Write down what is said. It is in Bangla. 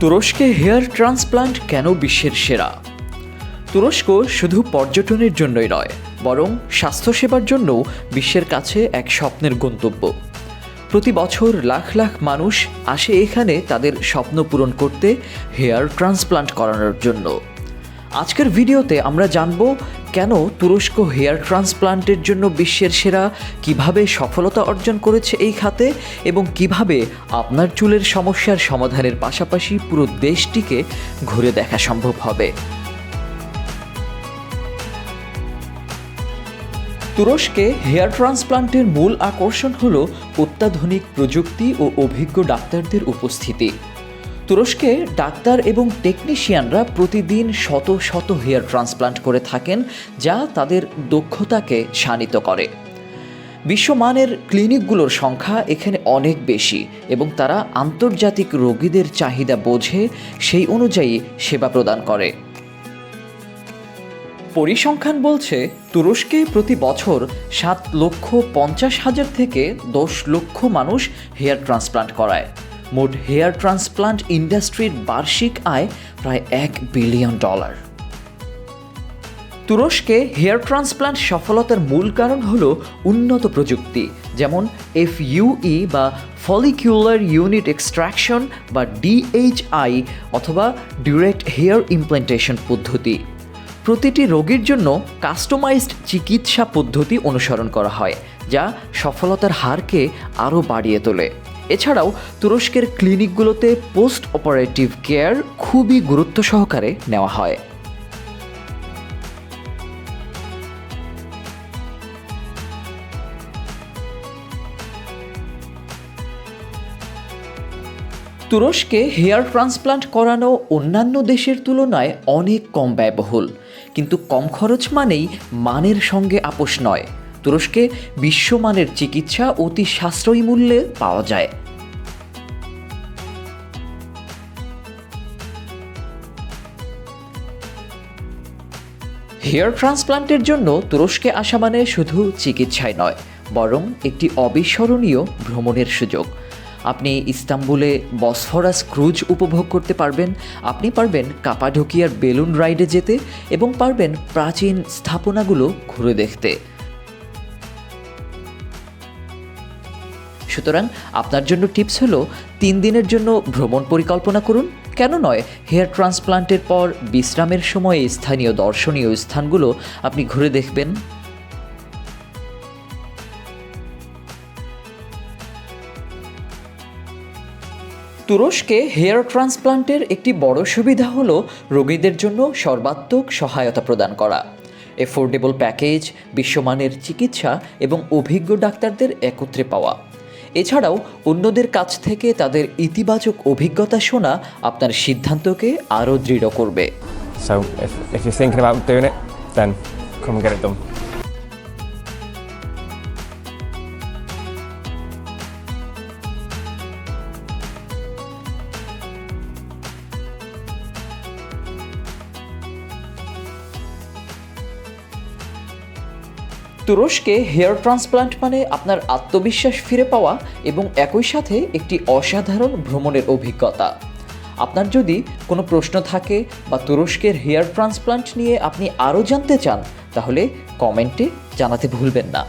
তুরস্কে হেয়ার ট্রান্সপ্লান্ট কেন বিশ্বের সেরা? তুরস্ক শুধু পর্যটনের জন্যই নয়, বরং স্বাস্থ্যসেবার জন্য বিশ্বের কাছে এক স্বপ্নের গন্তব্য। প্রতি বছর লাখ লাখ মানুষ আসে এখানে তাদের স্বপ্ন পূরণ করতে হেয়ার ট্রান্সপ্লান্ট করানোর জন্য। আজকের ভিডিওতে আমরা জানব কেন তুরস্ক হেয়ার ট্রান্সপ্লান্টের জন্য বিশ্বের সেরা কীভাবে সফলতা অর্জন করেছে এই খাতে এবং কীভাবে আপনার চুলের সমস্যার সমাধানের পাশাপাশি পুরো দেশটিকে ঘুরে দেখা সম্ভব হবে। তুরস্কে হেয়ার ট্রান্সপ্লান্টের মূল আকর্ষণ হল অত্যাধুনিক প্রযুক্তি ও অভিজ্ঞ ডাক্তারদের উপস্থিতি। তুরস্কে ডাক্তার এবং টেকনিশিয়ানরা প্রতিদিন শত শত হেয়ার ট্রান্সপ্লান্ট করে থাকেন, যা তাদের দক্ষতাকে শানিত করে। বিশ্বমানের ক্লিনিকগুলোর সংখ্যা এখানে অনেক বেশি এবং তারা আন্তর্জাতিক রোগীদের চাহিদা বোঝে, সেই অনুযায়ী সেবা প্রদান করে। পরিসংখ্যান বলছে, তুরস্কে প্রতি বছর সাত লক্ষ পঞ্চাশ হাজার থেকে দশ লক্ষ মানুষ হেয়ার ট্রান্সপ্লান্ট করায়। মোট হেয়ার ট্রান্সপ্লান্ট ইন্ডাস্ট্রির বার্ষিক আয় প্রায় এক বিলিয়ন ডলার। তুরস্কে হেয়ার ট্রান্সপ্লান্ট সফলতার মূল কারণ হল উন্নত প্রযুক্তি, যেমন এফ এফইউই বা ফলিকিউলার ইউনিট এক্সট্রাকশন বা ডিএইচআই অথবা ডিরেক্ট হেয়ার ইমপ্ল্যান্টেশন পদ্ধতি। প্রতিটি রোগীর জন্য কাস্টমাইজড চিকিৎসা পদ্ধতি অনুসরণ করা হয়, যা সফলতার হারকে আরও বাড়িয়ে তোলে। এছাড়াও তুরস্কের ক্লিনিকগুলোতে পোস্ট অপারেটিভ কেয়ার খুবই গুরুত্ব সহকারে নেওয়া হয়। তুরস্কে হেয়ার ট্রান্সপ্লান্ট করানো অন্যান্য দেশের তুলনায় অনেক কম ব্যয়বহুল। কিন্তু কম খরচ মানেই মানের সঙ্গে আপোষ নয়। তুরস্কে বিশ্বমানের চিকিৎসা অতি সাশ্রয়ী মূল্যে পাওয়া যায়। হেয়ার ট্রান্সপ্লান্টের জন্য তুরস্কে আসা মানে শুধু চিকিৎসায় নয়, বরং একটি অবিস্মরণীয় ভ্রমণের সুযোগ। আপনি ইস্তাম্বুলে বসফরাস ক্রুজ উপভোগ করতে পারবেন, আপনি পারবেন কাপাঢোকিয়ার বেলুন রাইডে যেতে এবং পারবেন প্রাচীন স্থাপনাগুলো ঘুরে দেখতে। সুতরাং আপনার জন্য টিপস হলো তিন দিনের জন্য ভ্রমণ পরিকল্পনা করুন। কেন নয়? হেয়ার ট্রান্সপ্লান্টের পর বিশ্রামের সময়ে স্থানীয় দর্শনীয় স্থানগুলো আপনি ঘুরে দেখবেন। তুরস্কে হেয়ার ট্রান্সপ্লান্টের একটি বড় সুবিধা হল রোগীদের জন্য সর্বাত্মক সহায়তা প্রদান করা। এফোর্ডেবল প্যাকেজ, বিশ্বমানের চিকিৎসা এবং অভিজ্ঞ ডাক্তারদের একত্রে পাওয়া। এছাড়াও অন্যদের কাছ থেকে তাদের ইতিবাচক অভিজ্ঞতা শোনা আপনার সিদ্ধান্তকে আরও দৃঢ় করবে So if, if you're thinking about doing it, then come and get it done. তুরস্কে হেয়ার ট্রান্সপ্লান্ট মানে আপনার আত্মবিশ্বাস ফিরে পাওয়া এবং একই সাথে একটি অসাধারণ ভ্রমণের অভিজ্ঞতা। আপনার যদি কোনো প্রশ্ন থাকে বা তুরস্কের হেয়ার ট্রান্সপ্লান্ট নিয়ে আপনি আরও জানতে চান, তাহলে কমেন্টে জানাতে ভুলবেন না।